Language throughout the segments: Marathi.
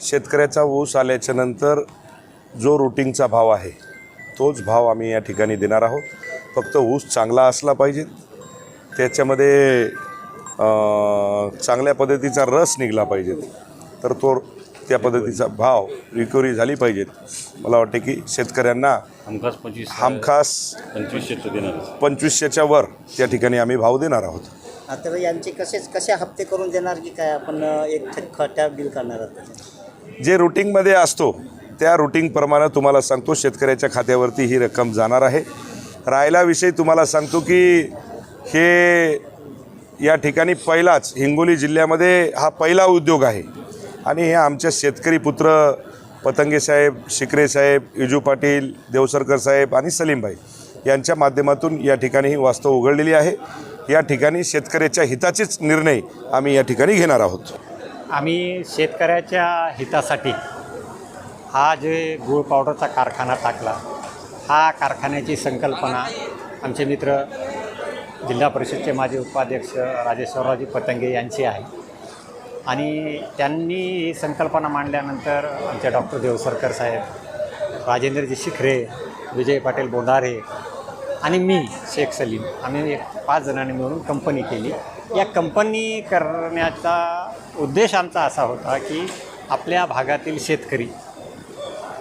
शेतकऱ्याचा ऊस आल्याच्यानंतर जो रुटिंगचा भाव आहे तोच भाव आम्ही या ठिकाणी देणार आहोत. फक्त ऊस चांगला असला पाहिजे. त्याच्यामध्ये अं, चांगल्या पद्धतीचा रस निघला पाहिजे. तर तो त्या पद्धतीचा भाव रिकव्हरी झाली पाहिजे. मला वाटते की शेतकऱ्यांना हमखास पंचवीस हमखास पंचवीसशे तो देणार पंचवीसशेच्या वर त्या ठिकाणी आम्ही भाव देणार आहोत. तर यांचे कसेच कसे हप्ते करून देणार की काय आपण एक खट्या बिल करणार आहोत? जे रुटीनमध्ये असतो त्या रुटीनप्रमाणे तुम्हाला सांगतो शेतकऱ्याच्या खात्यावरती ही रक्कम जाणार आहे. राहिला विषय तुम्हाला सांगतो की हे या ठिकाणी पहिलाच हिंगोली जिल्ह्यामध्ये हा पहिला उद्योग आहे. आणि हे आमच्या शेतकरी पुत्र पतंगे साहेब शिकरे साहेब इजू पाटील देवसरकर साहेब आणि सलीमभाई यांच्या माध्यमातून या ठिकाणी ही वास्तव उघडलेली आहे. या ठिकाणी शेतकऱ्याच्या हिताचेच निर्णय आम्ही या ठिकाणी घेणार आहोत. आम्ही शेतकऱ्याच्या हितासाठी हा जे गूळ पावडरचा कारखाना टाकला हा कारखान्याची संकल्पना आमचे मित्र जिल्हा परिषदचे माजी उपाध्यक्ष राजेश्वररावजी पतंगे यांची आहे. आणि त्यांनी ही संकल्पना मांडल्यानंतर आमचे डॉक्टर देवसरकर साहेब राजेंद्रजी शिखरे विजय पाटील बोंडारे आणि मी शेख सलीम आम्ही एक पाच जणांनी मिळून कंपनी केली. या कंपनी करण्याचा उद्देश आमचा असा होता की आपल्या भागातील शेतकरी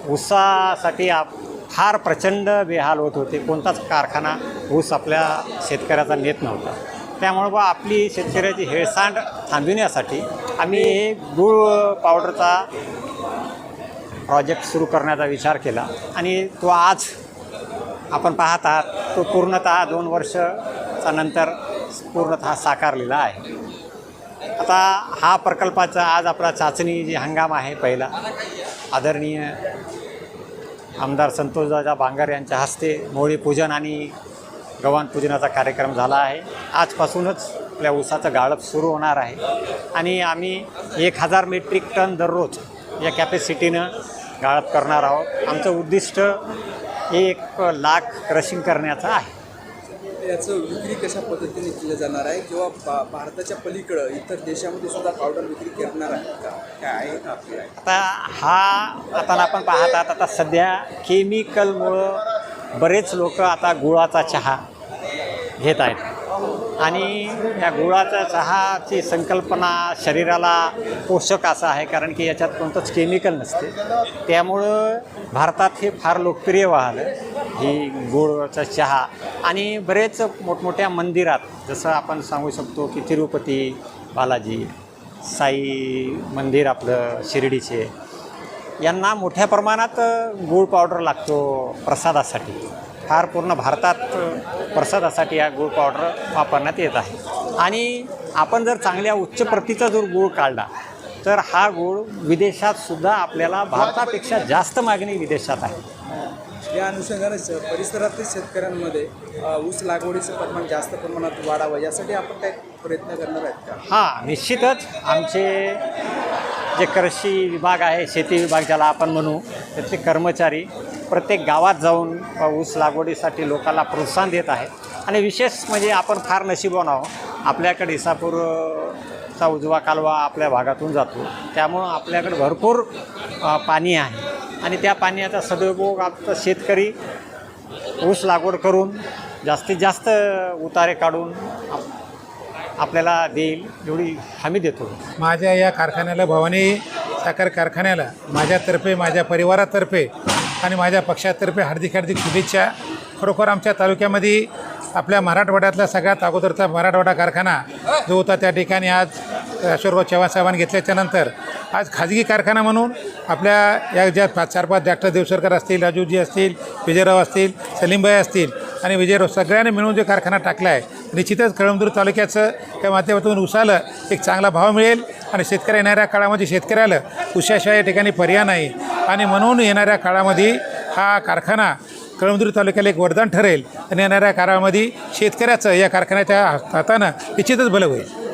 ऊसासाठी आप फार प्रचंड बेहाल होत होते. कोणताच कारखाना ऊस आपल्या शेतकऱ्याचा नेत नव्हता. त्यामुळं बा आपली शेतकऱ्याची हेळसांड थांबविण्यासाठी आम्ही हे गूळ पावडरचा प्रोजेक्ट सुरू करण्याचा विचार केला आणि तो आज आपण पाहत आहात तो पूर्णतः दोन वर्षाचा नंतर पूर्णतः साकारलेला आहे. आता हा प्रकल्पाचा आज आपला चाचणी जी हंगाम आहे पहिला आदरणीय आमदार संतोषदादा बांगर यांच्या हस्ते मोळी पूजन आणि गव्हाण पूजनाचा कार्यक्रम झाला आहे. आजपासूनच आपल्या ऊसाचं गाळप सुरू होणार आहे. आणि आम्ही एक हजार मेट्रिक टन दररोज या कॅपॅसिटीनं गाळप करणार आहोत. आमचं उद्दिष्ट एक लाख क्रशिंग करण्याचं आहे. याचं विक्री कशा पद्धतीने केलं जाणार आहे? किंवा भा भारताच्या पलीकडं इतर देशामध्ये सुद्धा पावडर विक्री करणार आहे का? काय आहे का आता हा आता आपण पाहत आहात आता सध्या केमिकलमुळं बरेच लोक आता गुळाचा चहा घेत आहेत. आणि या गुळाच्या चहाची संकल्पना शरीराला पोषक असं आहे कारण की याच्यात कोणतंच केमिकल नसते. त्यामुळं भारतात हे फार लोकप्रिय वाहलं ही गुळाचा चहा. आणि बरेच मोठमोठ्या मंदिरात जसं आपण सांगू शकतो की तिरुपती बालाजी साई मंदिर आपलं शिर्डीचे यांना मोठ्या प्रमाणात गूळ पावडर लागतो प्रसादासाठी. फार पूर्ण भारतात प्रसादासाठी हा गूळ पावडर वापरण्यात येत आहे. आणि आपण जर चांगल्या उच्च प्रतीचा जर गूळ काढला तर हा गूळ विदेशात सुद्धा आपल्याला भारतापेक्षा जास्त मागणी विदेशात आहे. या अनुषंगाने परिसरातील शेतकऱ्यांमध्ये ऊस लागवडीचं प्रमाण जास्त प्रमाणात वाढावं यासाठी आपण काय प्रयत्न करणार आहेत का? हां निश्चितच आमचे जे कृषी विभाग आहे शेती विभाग ज्याला आपण म्हणू त्याचे कर्मचारी प्रत्येक गावात जाऊन ऊस लागवडीसाठी लोकांना प्रोत्साहन देत आहेत. आणि विशेष म्हणजे आपण फार नशिबवान आहोत. आपल्याकडे इसापूरचा उजवा कालवा आपल्या भागातून जातो. त्यामुळं आपल्याकडे भरपूर पाणी आहे. आणि त्या पाण्याचा सदुपयोग आता शेतकरी ऊस लागवड करून जास्तीत जास्त उतारे काढून आप- आपल्याला देईल एवढी हमी देतो. माझ्या या कारखान्याला भवानी साखर कारखान्याला माझ्यातर्फे माझ्या परिवारातर्फे आणि माझ्या पक्षातर्फे हार्दिक हार्दिक शुभेच्छा. खरोखर आमच्या तालुक्यामध्ये आपल्या मराठवाड्यातला सगळ्यात अगोदरचा मराठवाडा कारखाना जो होता त्या ठिकाणी आज अशोरराव चव्हाण साहेबांनी घेतल्याच्यानंतर आज खाजगी कारखाना म्हणून आपल्या या ज्या पाच चार पाच डॉक्टर देवसरकर असतील राजूजी असतील विजयराव असतील सलीमबाई असतील आणि विजयराव सगळ्यांनी मिळून जो कारखाना टाकला आहे निश्चितच कळमदूर तालुक्याचं त्या माध्यमातून उसाला एक चांगला भाव मिळेल आणि शेतकऱ्या येणाऱ्या काळामध्ये शेतकऱ्याला उशाशिवाय या ठिकाणी पर्याय नाही. आणि म्हणून येणाऱ्या काळामध्ये हा कारखाना कळमदूर तालुक्याला एक वरदान ठरेल आणि येणाऱ्या काळामध्ये शेतकऱ्याचं या कारखान्याच्या हातानं निश्चितच भलं होईल.